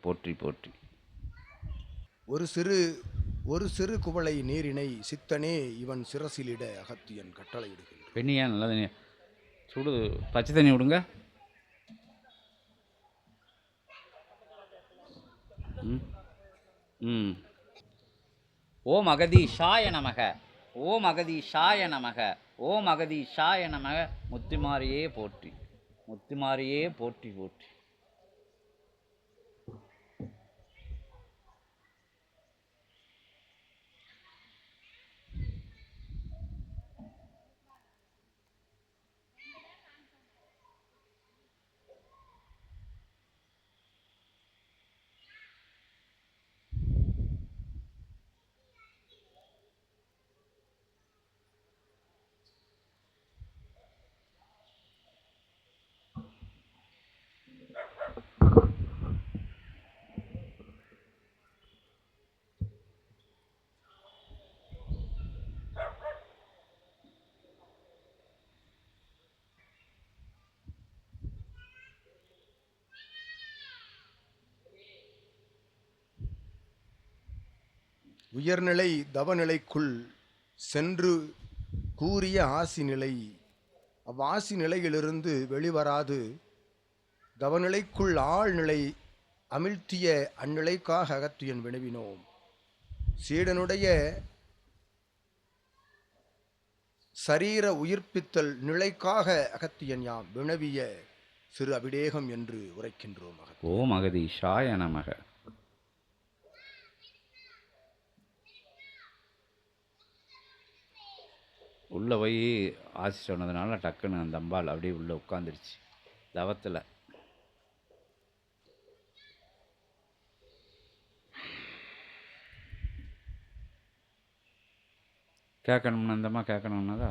போற்றி போற்றி. ஒரு சிறு ஒரு சிறு குவளை நீரினை சித்தனே இவன் சிரசிலிட அகத்தியன் கட்டளையிடுகின்றான். வெண்ணியா நல்ல தண்ணி சுடு பச்சை தண்ணி விடுங்க. ம் ம். ஓம் அகதீஷாய நமக ஓம் அகதீஷாய நமக ஓம் அகதீஷாய நமக முத்துமாரியே போற்றி முத்துமாரியே போற்றி போற்றி. உயர்நிலை தவநிலைக்குள் சென்று கூறிய ஆசி நிலை அவ்வாசி நிலையிலிருந்து வெளிவராது. தவநிலைக்குள் ஆழ்நிலை அமிழ்த்திய அந்நிலைக்காக அகத்தியன் வினவினோம். சீடனுடைய சரீர உயிர்ப்பித்தல் நிலைக்காக அகத்தியன் யாம் வினவிய சிறு அபிடேகம் என்று உரைக்கின்றோம் அகத்தியன். ஓம் அகதீஷாய நமக. உள்ளே போய் ஆசி சொன்னதுனால டக்குன்னு அந்த அம்பாள் அப்படியே உள்ளே உட்காந்துருச்சு. தவத்தில். கேட்கணும்னு அந்தம்மா கேட்கணும்னாதா